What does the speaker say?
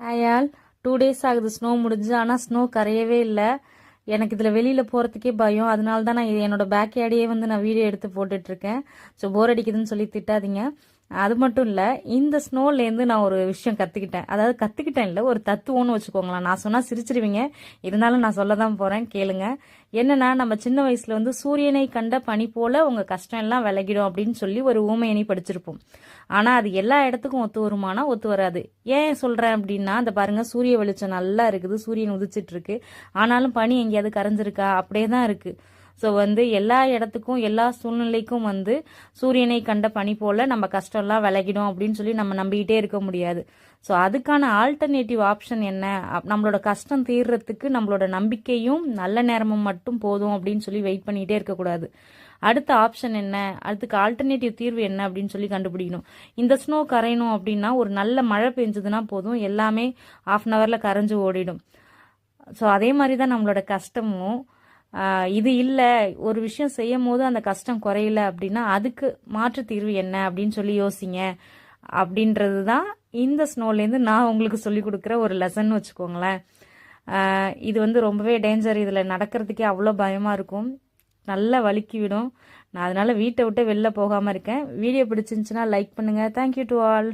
ஆயால் two days ஆகுது snow முடிஞ்சு ஆனால் ஸ்னோ கரையவே இல்லை. எனக்கு இதில் வெளியில் போகிறதுக்கே பயம். அதனால தான் நான் இது என்னோட பேக் யார்டையே வந்து நான் வீடியோ எடுத்து போட்டுட்ருக்கேன் ஸோ போர் அடிக்குதுன்னு சொல்லி திட்டாதீங்க. அது மட்டும் இல்லை இந்த ஸ்னோலேருந்து நான் ஒரு விஷயம் கற்றுக்கிட்டேன் அதாவது கற்றுக்கிட்டேன் இல்லை ஒரு தத்துவம்னு வச்சுக்கோங்களேன். நான் சொன்னால் சிரிச்சிருவீங்க. இருந்தாலும் நான் சொல்ல தான் போகிறேன் கேளுங்க. என்னன்னா நம்ம சின்ன வயசில் வந்து சூரியனை கண்ட பனி போல் உங்கள் கஷ்டம் எல்லாம் விலகிடும் அப்படின்னு சொல்லி ஒரு ஊமையணி படிச்சிருப்போம். ஆனால் அது எல்லா இடத்துக்கும் ஒத்து வருமானா ஒத்து வராது. ஏன் சொல்கிறேன் அப்படின்னா அந்த பாருங்க சூரிய வெளிச்சம் நல்லா இருக்குது சூரியன் உதிச்சிட்டு இருக்கு. ஆனாலும் பனி எங்கேயாவது கரைஞ்சிருக்கா? அப்படியே தான் இருக்குது ஸோ வந்து எல்லா இடத்துக்கும் எல்லா சூழ்நிலைக்கும் வந்து சூரியனை கண்ட பனி போல நம்ம கஷ்டம்லாம் விலகிடும் அப்படின்னு சொல்லி நம்ம நம்பிக்கிட்டே இருக்க முடியாது. ஸோ அதுக்கான ஆல்டர்னேட்டிவ் ஆப்ஷன் என்ன? அப்- நம்மளோட கஷ்டம் தீர்றதுக்கு நம்மளோட நம்பிக்கையும் நல்ல நேரமும் மட்டும் போதும் அப்படின்னு சொல்லி வெயிட் பண்ணிகிட்டே இருக்கக்கூடாது. அடுத்த ஆப்ஷன் என்ன? அதுக்கு ஆல்டர்னேட்டிவ் தீர்வு என்ன அப்படின்னு சொல்லி கண்டுபிடிக்கணும். இந்த ஸ்னோ கரையணும் அப்படின்னா ஒரு நல்ல மழை பெஞ்சதுன்னா போதும். எல்லாமே ஆஃப் அன் ஹவரில் கரைஞ்சு ஓடிடும். ஸோ அதே மாதிரி தான் நம்மளோட கஷ்டமும் இது இல்லை ஒரு விஷயம் செய்யும் போது அந்த கஷ்டம் குறையல அப்படின்னா அதுக்கு மாற்று தீர்வு என்ன அப்படின்னு சொல்லி யோசிங்க. அப்படின்றது தான் இந்த ஸ்னோலேருந்து நான் உங்களுக்கு சொல்லி கொடுக்குற ஒரு லெசன் வச்சுக்கோங்களேன். இது வந்து ரொம்பவே டேஞ்சர் இதில் நடக்கிறதுக்கே அவ்வளோ பயமாக இருக்கும். நல்லா வலுக்கி விடும். நான் அதனால் வீட்டை விட்டு வெளில போகாமல் இருக்கேன். வீடியோ பிடிச்சிருந்துச்சுன்னா லைக் பண்ணுங்கள் தேங்க்யூ டு ஆல்